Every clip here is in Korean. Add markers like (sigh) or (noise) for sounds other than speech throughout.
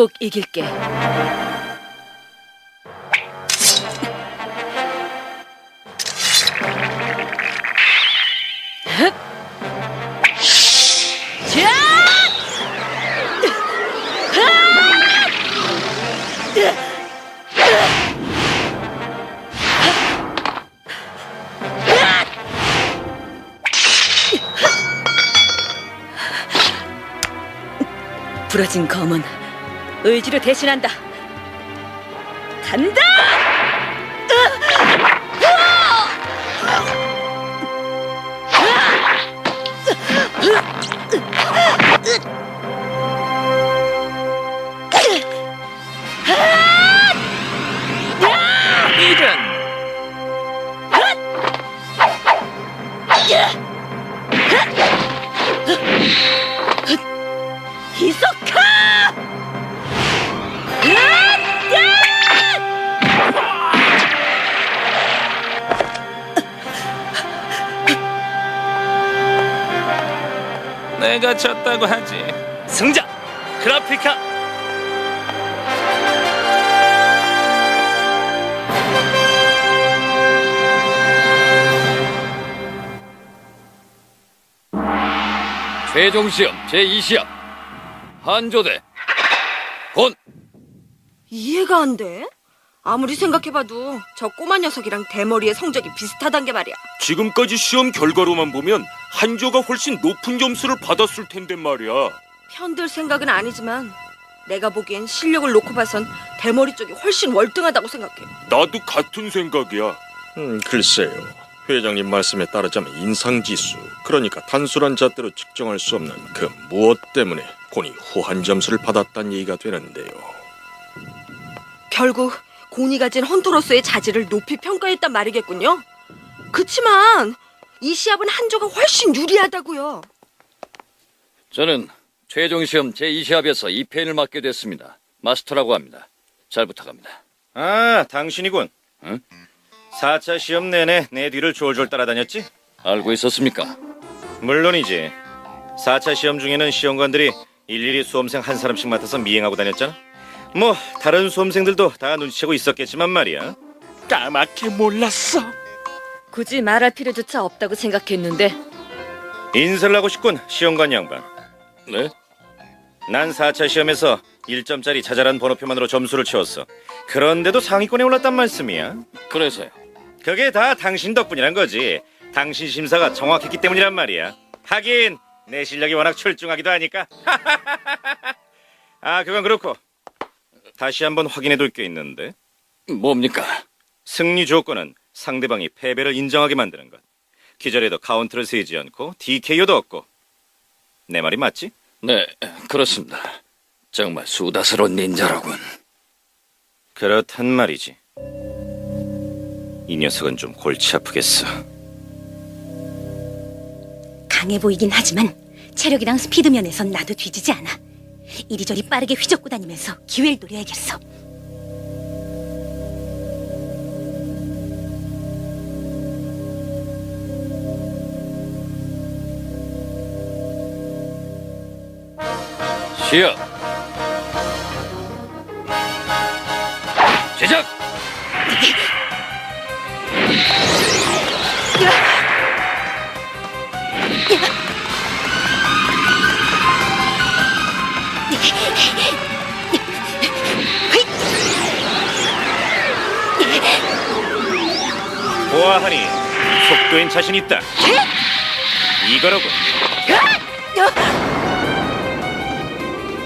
꼭 이길게. 의 최종 시험 제2시합 한조대 본 이해가 안 돼. 아무리 생각해봐도 저 꼬마 녀석이랑 대머리의 성적이 비슷하단 게 말이야. 지금까지 시험 결과로만 보면 한조가 훨씬 높은 점수를 받았을 텐데 말이야. 편들 생각은 아니지만 내가 보기엔 실력을 놓고 봐선 대머리 쪽이 훨씬 월등하다고 생각해. 나도 같은 생각이야. 음, 글쎄요. 회장님 말씀에 따르자면 인상지수, 그러니까 단순한 잣대로 측정할 수 없는 그 무엇 때문에 곤이 후한 점수를 받았다는 얘기가 되는데요. 결국 곤이 가진 헌터로서의 자질을 높이 평가했단 말이겠군요. 그치만 이 시합은 한조가 훨씬 유리하다고요. 저는 최종 시험 제2시합에서 2패인을 맡게 됐습니다 마스터라고 합니다 잘 부탁합니다 아, 당신이군. 응? 4차 시험 내내 내 뒤를 졸졸 따라다녔지? 알고 있었습니까? 물론이지. 4차 시험 중에는 시험관들이 일일이 수험생 한 사람씩 맡아서 미행하고 다녔잖아. 뭐 다른 수험생들도 다 눈치채고 있었겠지만 말이야. 까맣게 몰랐어. 굳이 말할 필요조차 없다고 생각했는데 인사를 하고 싶군, 시험관 양반. 네? 난 4차 시험에서 1점짜리 자잘한 번호표만으로 점수를 채웠어. 그런데도 상위권에 올랐단 말씀이야. 그래서요 그게 다 당신 덕분이란 거지. 당신 심사가 정확했기 때문이란 말이야. 하긴 내 실력이 워낙 출중하기도 하니까. (laughs) 아, 그건 그렇고 다시 한번 확인해 둘 게 있는데 뭡니까? 승리 조건은 상대방이 패배를 인정하게 만드는 것. 기절에도 카운트를 세지 않고 DKO도 없고. 내 말이 맞지? 네 그렇습니다 정말 수다스러운 닌자로군 그렇단 말이지. 이 녀석은 좀 골치 아프겠어. 강해 보이긴 하지만 체력이랑 스피드 면에선 나도 뒤지지 않아. 이리저리 빠르게 휘젓고 다니면서 기회를 노려야겠어. 시합 시작 보아하니 속도엔 자신 있다. 이거라고.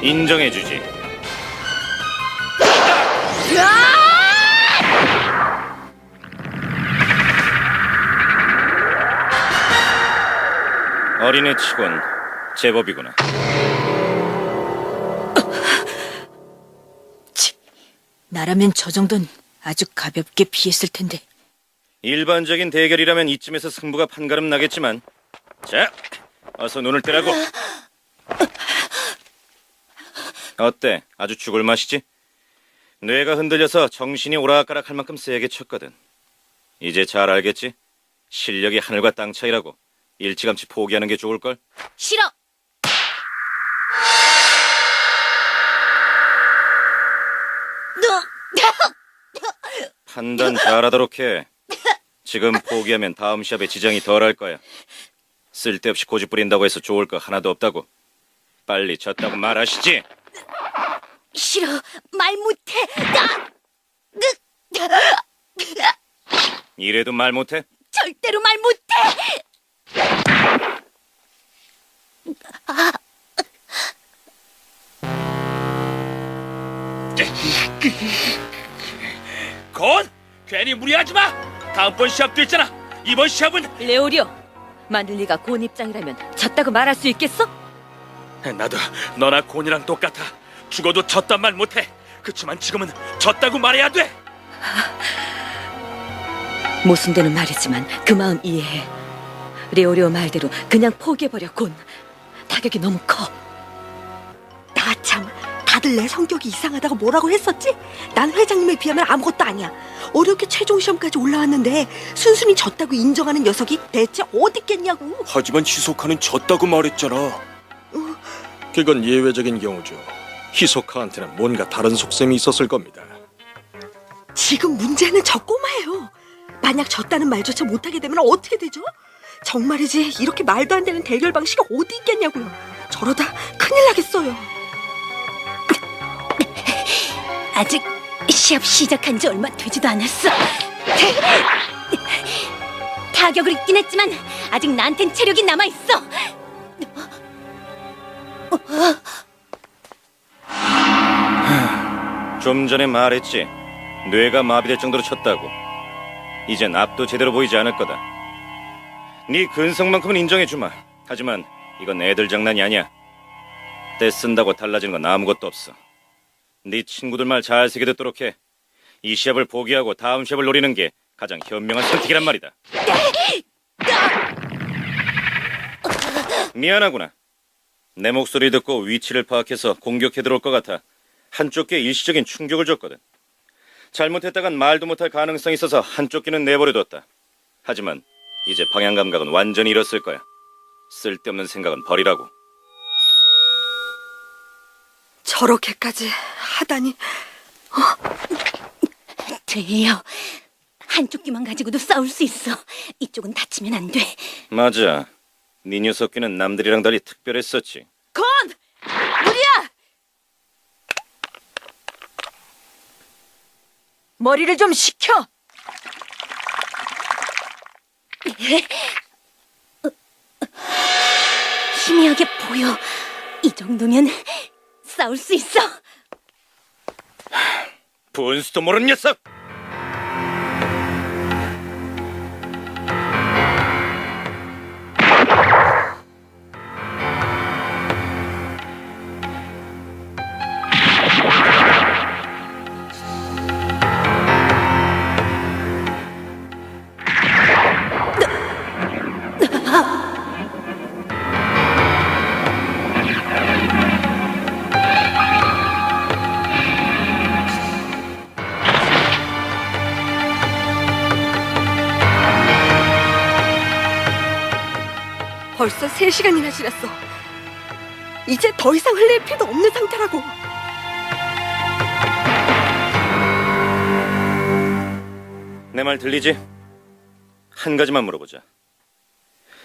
인정해주지. 어린애 치곤 제법이구나. 나라면 저 정도는 아주 가볍게 피했을 텐데. 일반적인 대결이라면 이쯤에서 승부가 판가름 나겠지만, 자, 어서 눈을 떼라고. 어때? 아주 죽을 맛이지? 뇌가 흔들려서 정신이 오락가락할 만큼 세게 쳤거든. 이제 잘 알겠지? 실력이 하늘과 땅 차이라고. 일찌감치 포기하는 게 좋을 걸. 싫어. 판단 잘하도록 해. 지금 포기하면 다음 시합에 지장이 덜할 거야. 쓸데없이 고집 부린다고 해서 좋을 거 하나도 없다고. 빨리 졌다고 말하시지. 싫어. 말 못해. 나 이래도 말 못해? 절대로 말 못해. 건 괜히 무리하지 마. 다음번 시합도 있잖아. 이번 시합은 레오리오, 만들리가 곤 입장이라면 졌다고 말할 수 있겠어? 나도 너나 곤이랑 똑같아. 죽어도 졌단 말 못해. 그치만 지금은 졌다고 말해야 돼. (laughs) 모순되는 말이지만 그 마음 이해해. 레오리오 말대로 그냥 포기해버려 곤. 타격이 너무 커. 나 참 다들 내 성격이 이상하다고 뭐라고 했었지? 난 회장님에 비하면 아무것도 아니야. 어렵게 최종 시험까지 올라왔는데 순순히 졌다고 인정하는 녀석이 대체 어디 있겠냐고. 하지만 희소카는 졌다고 말했잖아. 그건 예외적인 경우죠. 히소카한테는 뭔가 다른 속셈이 있었을 겁니다. 지금 문제는 저 꼬마예요. 만약 졌다는 말조차 못하게 되면 어떻게 되죠? 정말이지 이렇게 말도 안 되는 대결 방식이 어디 있겠냐고요. 저러다 큰일 나겠어요. 아직 시합 시작한 지 얼마 되지도 않았어. 타격을 입긴 했지만 아직 나한텐 체력이 남아 있어. 좀 전에 말했지. 뇌가 마비될 정도로 쳤다고. 이젠 앞도 제대로 보이지 않을 거다. 네 근성만큼은 인정해주마. 하지만 이건 애들 장난이 아니야. 떼 쓴다고 달라지는 건 아무것도 없어. 네 친구들 말 잘 새겨 듣도록 해. 이 시합을 포기하고 다음 시합을 노리는 게 가장 현명한 선택이란 말이다. 미안하구나. 내 목소리 듣고 위치를 파악해서 공격해 들어올 것 같아. 한쪽 귀에 일시적인 충격을 줬거든. 잘못했다간 말도 못할 가능성이 있어서 한쪽 귀는 내버려뒀다. 하지만 이제 방향 감각은 완전히 잃었을 거야. 쓸데없는 생각은 버리라고. 저렇게까지 하다니 돼요. 한쪽 귀만 가지고도 싸울 수 있어. 이쪽은 다치면 안 돼. 맞아. 네 녀석 귀는 남들이랑 달리 특별했었지. 곤! 무리야! 머리를 좀 식혀! 희미하게 보여. 이 정도면 싸울 수 있어. 분수도 모르는 녀석! 벌써 3시간이나 지났어. 이제 더 이상 흘릴 필요도 없는 상태라고. 내 말 들리지? 한 가지만 물어보자.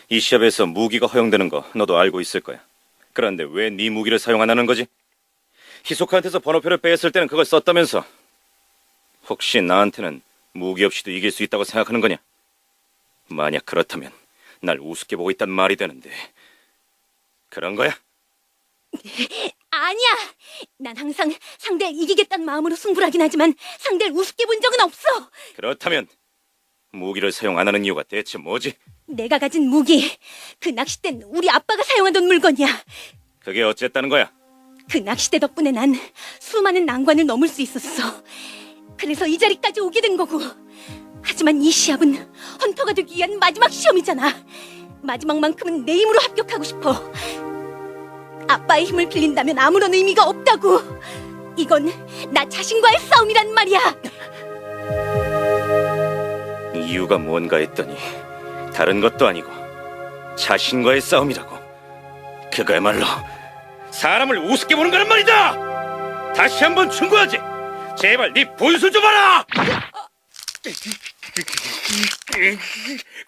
이 시합에서 무기가 허용되는 거 너도 알고 있을 거야. 그런데 왜 네 무기를 사용 안 하는 거지? 히소카한테서 번호표를 빼앗을 때는 그걸 썼다면서. 혹시 나한테는 무기 없이도 이길 수 있다고 생각하는 거냐? 만약 그렇다면 날 우습게 보고 있단 말이 되는데. 그런 거야? (laughs) 아니야. 난 항상 상대를 이기겠다는 마음으로 승부를 하긴 하지만 상대를 우습게 본 적은 없어. 그렇다면 무기를 사용 안 하는 이유가 대체 뭐지? 내가 가진 무기, 그 낚싯대는 우리 아빠가 사용하던 물건이야. 그게 어쨌다는 거야? 그 낚싯대 덕분에 난 수많은 난관을 넘을 수 있었어. 그래서 이 자리까지 오게 된 거고. 하지만 이 시합은 헌터가 되기 위한 마지막 시험이잖아. 마지막만큼은 내 힘으로 합격하고 싶어. 아빠의 힘을 빌린다면 아무런 의미가 없다고. 이건 나 자신과의 싸움이란 말이야. 이유가 뭔가 했더니 다른 것도 아니고 자신과의 싸움이라고. 그거야말로 사람을 우습게 보는 거란 말이다. 다시 한번 충고하지. 제발 네 본수 좀 봐라!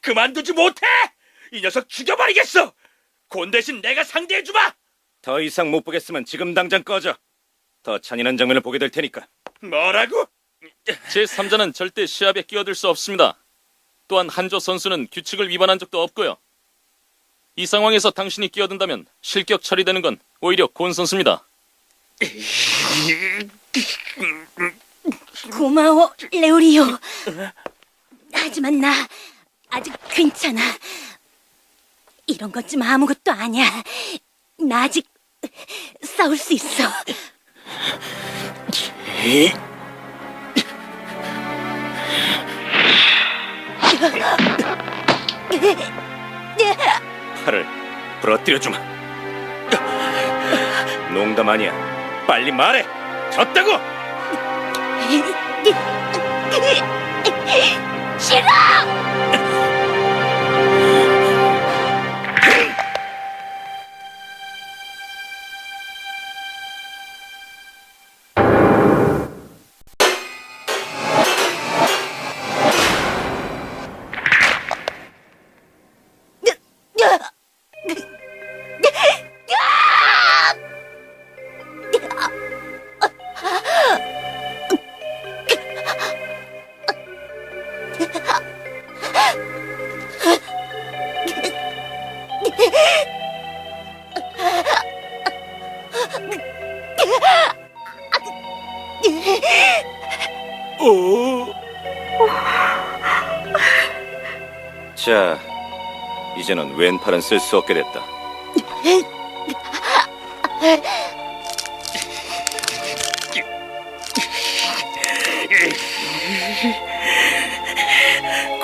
그만두지 못해! 이 녀석 죽여버리겠어! 곤 대신 내가 상대해주마! 더 이상 못 보겠으면 지금 당장 꺼져. 더 잔인한 장면을 보게 될 테니까. 뭐라고? 제 3자는 절대 시합에 끼어들 수 없습니다. 또한 한조 선수는 규칙을 위반한 적도 없고요. 이 상황에서 당신이 끼어든다면 실격 처리되는 건 오히려 곤 선수입니다. 고마워, 레오리오. 하지만 나 아직 괜찮아. 이런 것좀 아무것도 아니야. 나 아직 싸울 수 있어. 팔을 부러뜨려 주마. 농담 아니야. 빨리 말해. 졌다고. (laughs) 싫 어! 자, 이제는 왼팔은 쓸 수 없게 됐다. (laughs)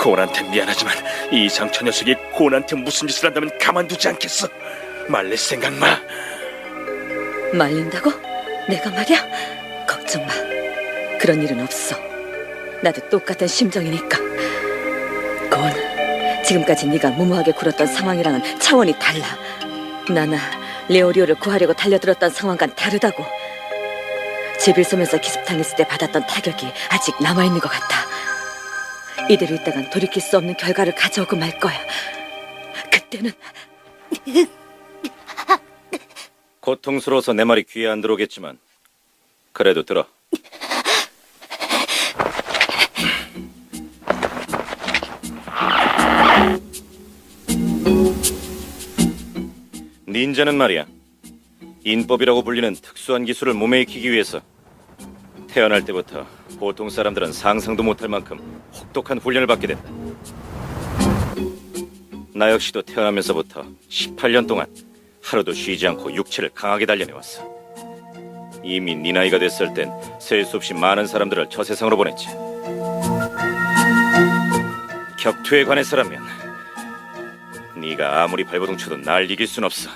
곤한테 미안하지만 이 상처 녀석이 곤한테 무슨 짓을 한다면 가만두지 않겠어. 말릴 생각 마. 말린다고? 내가 말이야? 걱정 마. 그런 일은 없어. 나도 똑같은 심정이니까. 곤, 지금까지 네가 무모하게 굴었던 상황이랑은 차원이 달라. 나나 레오리오를 구하려고 달려들었던 상황과는 다르다고. 집을 쏘면서 기습당했을 때 받았던 타격이 아직 남아있는 것 같아. 이대로 있다간 돌이킬 수 없는 결과를 가져오고 말 거야. 그때는 고통스러워서 내 말이 귀에 안 들어오겠지만 그래도 들어. 닌자는 말이야. 인법이라고 불리는 특수한 기술을 몸에 익히기 위해서 태어날 때부터 보통 사람들은 상상도 못할 만큼 혹독한 훈련을 받게 된다. 나 역시도 태어나면서부터 18년 동안 하루도 쉬지 않고 육체를 강하게 단련해왔어. 이미 네 나이가 됐을 땐 셀 수 없이 많은 사람들을 저 세상으로 보냈지. 격투에 관해서라면 네가 아무리 발버둥 쳐도 날 이길 순 없어.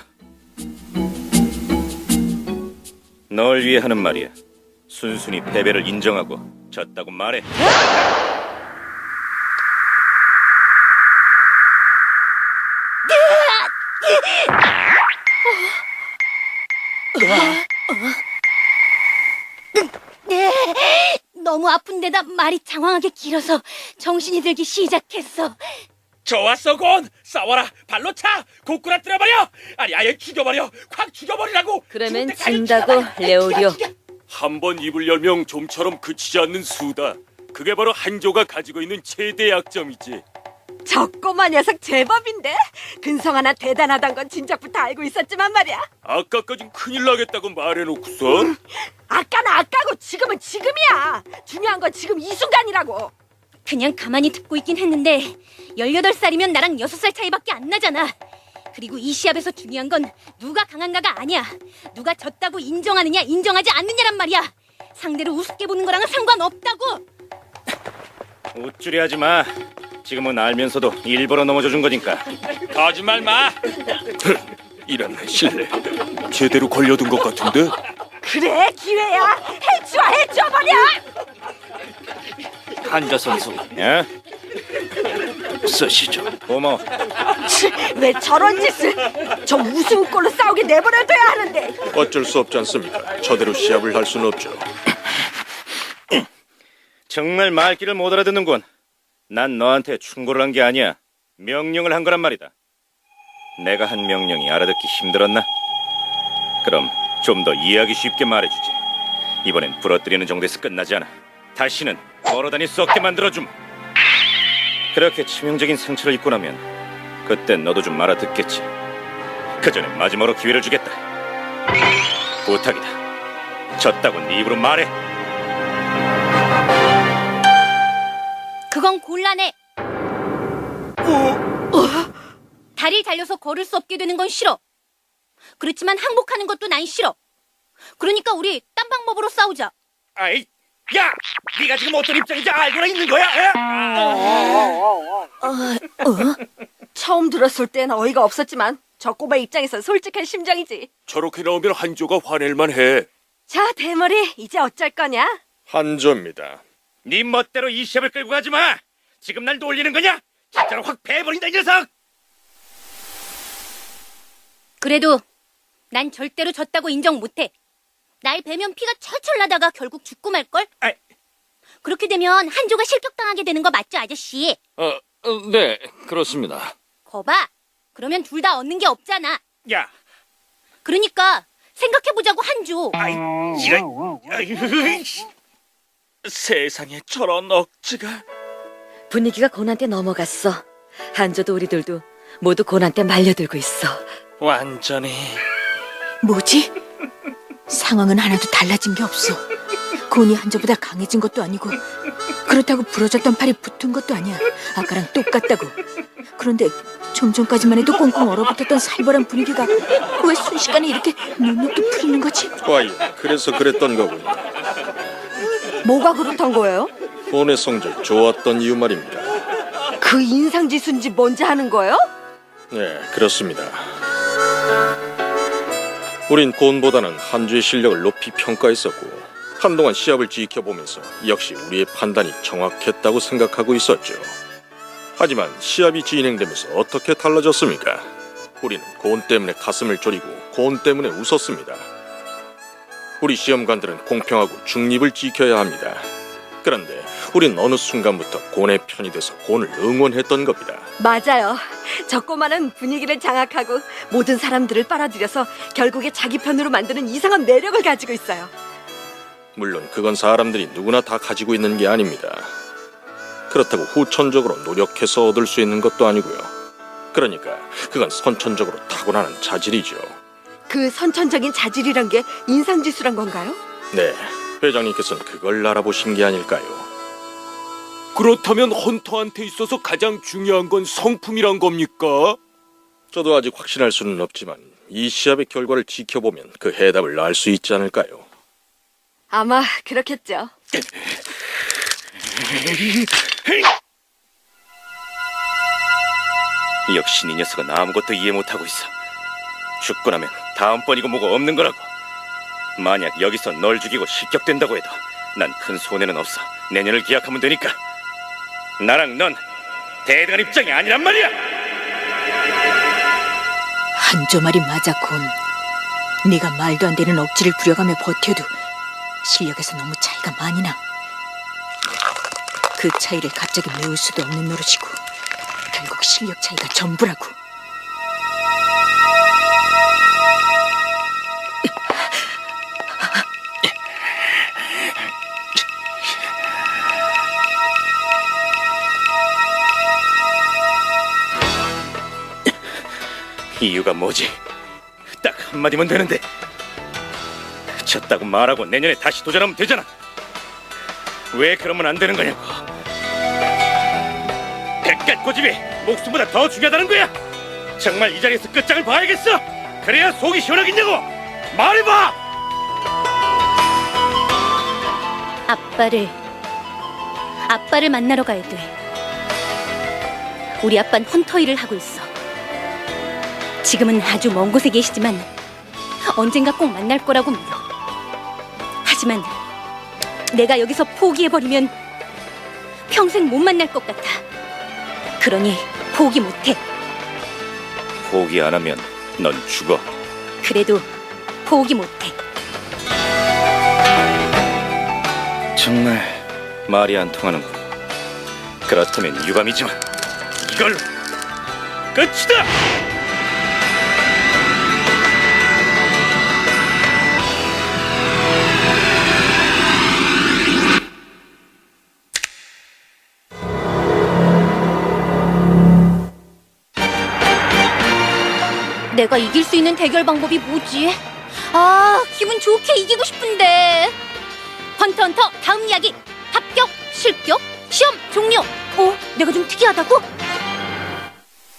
널 위해 하는 말이야. 순순히 패배를 인정하고 졌다고 말해. 너무 아픈데다 말이 장황하게 길어서 정신이 들기 시작했어. 좋았어 곤 싸워라 발로 차 고꾸라뜨려 버려 아니 아예 죽여버려 확 죽여버리라고 그러면 죽을 때까지 진다고 죽여버려. 레오리오. 한 번 입을 열명 좀처럼 그치지 않는 수다. 그게 바로 한조가 가지고 있는 최대 약점이지. 저 꼬마 녀석 제법인데 근성 하나 대단하단 건 진작부터 알고 있었지만 말이야 아까까진 큰일 나겠다고 말해놓고선 아까는 아까고 지금은 지금이야 중요한 건 지금 이 순간이라고 그냥 가만히 듣고 있긴 했는데 18살이면 나랑 6살 차이밖에 안 나잖아. 그리고 이 시합에서 중요한 건 누가 강한가가 아니야. 누가 졌다고 인정하느냐 인정하지 않느냐란 말이야. 상대를 우습게 보는 거랑은 상관없다고. 웃줄이 하지 마. 지금은 알면서도 일부러 넘어져 준 거니까. 거짓말 마 (laughs) 이런 실례. 제대로 걸려둔 것 같은데? 그래 기회야 해줘 해줘 버려 한자 선수 야, 쓰시죠. 고마워. 왜 저런 짓을 저 우스운꼴로 싸우게 내버려둬야 하는데 어쩔 수 없지 않습니까? 저대로 시합을 할 수는 없죠. 정말 말귀를 못 알아듣는군. 난 너한테 충고를 한 게 아니야. 명령을 한 거란 말이다. 내가 한 명령이 알아듣기 힘들었나? 그럼 좀 더 이해하기 쉽게 말해주지. 이번엔 부러뜨리는 정도에서 끝나지 않아. 다시는 걸어다닐 수 없게 만들어줌. 그렇게 치명적인 상처를 입고 나면 그땐 너도 좀 알아듣겠지. 그 전에 마지막으로 기회를 주겠다. 부탁이다. 졌다고 네 입으로 말해. 그건 곤란해. 어? 다리 달려서 걸을 수 없게 되는 건 싫어. 그렇지만 항복하는 것도 난 싫어. 그러니까 우리 딴 방법으로 싸우자. 아이, 야, 네가 지금 어떤 입장인지 알고나 있는 거야? 에? 처음 들었을 땐 어이가 없었지만 저 꼬마 입장에선 솔직한 심정이지. 저렇게 나오면 한조가 화낼만 해. 자, 대머리, 이제 어쩔 거냐? 한조입니다. 네 멋대로 이 시합을 끌고 가지 마. 지금 날 놀리는 거냐? 진짜로 확 패버린다 이 녀석. 그래도 난 절대로 졌다고 인정 못해. 날 베면 피가 철철 나다가 결국 죽고 말걸? 아이. 그렇게 되면 한조가 실격당하게 되는 거 맞죠, 아저씨? 어, 어, 네, 그렇습니다. 거봐. 그러면 둘 다 얻는 게 없잖아. 야, 그러니까 생각해보자고 한조. 아이, 이런, 아이, 세상에 저런 억지가 분위기가 고난 때 넘어갔어. 한조도 우리들도 모두 고난 때 말려들고 있어. 완전히 뭐지? 상황은 하나도 달라진 게 없어. 곤이 한저보다 강해진 것도 아니고 그렇다고 부러졌던 팔이 붙은 것도 아니야. 아까랑 똑같다고. 그런데 좀 전까지만 해도 꽁꽁 얼어붙었던 살벌한 분위기가 왜 순식간에 이렇게 눅눅도 풀리는 거지? 과연 그래서 그랬던 거군요. 뭐가 그렇단 거예요? 본의 성적 좋았던 이유 말입니다. 그 인상지수인지 뭔지 하는 거예요? 네, 그렇습니다. 우린 곤보다는 한주의 실력을 높이 평가했었고 한동안 시합을 지켜보면서 역시 우리의 판단이 정확했다고 생각하고 있었죠. 하지만 시합이 진행되면서 어떻게 달라졌습니까? 우리는 곤 때문에 가슴을 졸이고 곤 때문에 웃었습니다. 우리 시험관들은 공평하고 중립을 지켜야 합니다. 그런데 우린 어느 순간부터 곤의 편이 돼서 곤을 응원했던 겁니다. 맞아요. 저 꼬마는 분위기를 장악하고 모든 사람들을 빨아들여서 결국에 자기 편으로 만드는 이상한 매력을 가지고 있어요. 물론 그건 사람들이 누구나 다 가지고 있는 게 아닙니다. 그렇다고 후천적으로 노력해서 얻을 수 있는 것도 아니고요. 그러니까 그건 선천적으로 타고나는 자질이죠. 그 선천적인 자질이란 게 인상지수란 건가요? 네, 회장님께서는 그걸 알아보신 게 아닐까요? 그렇다면 헌터한테 있어서 가장 중요한 건 성품이란 겁니까? 저도 아직 확신할 수는 없지만 이 시합의 결과를 지켜보면 그 해답을 알 수 있지 않을까요? 아마 그렇겠죠. (laughs) 역시 네 녀석은 아무것도 이해 못하고 있어. 죽고 나면 다음번이고 뭐고 없는 거라고. 만약 여기서 널 죽이고 실격된다고 해도 난 큰 손해는 없어. 내년을 기약하면 되니까. 나랑 넌 대등한 입장이 아니란 말이야. 한조 말이 맞아 곤. 네가 말도 안 되는 억지를 부려가며 버텨도 실력에서 너무 차이가 많이 나. 그 차이를 갑자기 메울 수도 없는 노릇이고 결국 실력 차이가 전부라고. 이유가 뭐지? 딱 한마디면 되는데. 졌다고 말하고 내년에 다시 도전하면 되잖아. 왜 그러면 안 되는 거냐고. 고집이 목숨보다 더 중요하다는 거야. 정말 이 자리에서 끝장을 봐야겠어. 그래야 속이 시원하겠냐고. 말해봐. 아빠를 아빠를 만나러 가야 돼. 우리 아빠는 헌터 일을 하고 있어. 지금은 아주 먼 곳에 계시지만 언젠가 꼭 만날 거라고 믿어. 하지만 내가 여기서 포기해버리면 평생 못 만날 것 같아. 그러니 포기 못해. 포기 안 하면 넌 죽어. 그래도 포기 못해. 정말 말이 안 통하는군. 그렇다면 유감이지만 이걸로 끝이다. 내가 이길 수 있는 대결 방법이 뭐지? 아, 기분 좋게 이기고 싶은데. 헌터 헌터 다음 이야기. 합격, 실격, 시험 종료. 어, 내가 좀 특이하다고?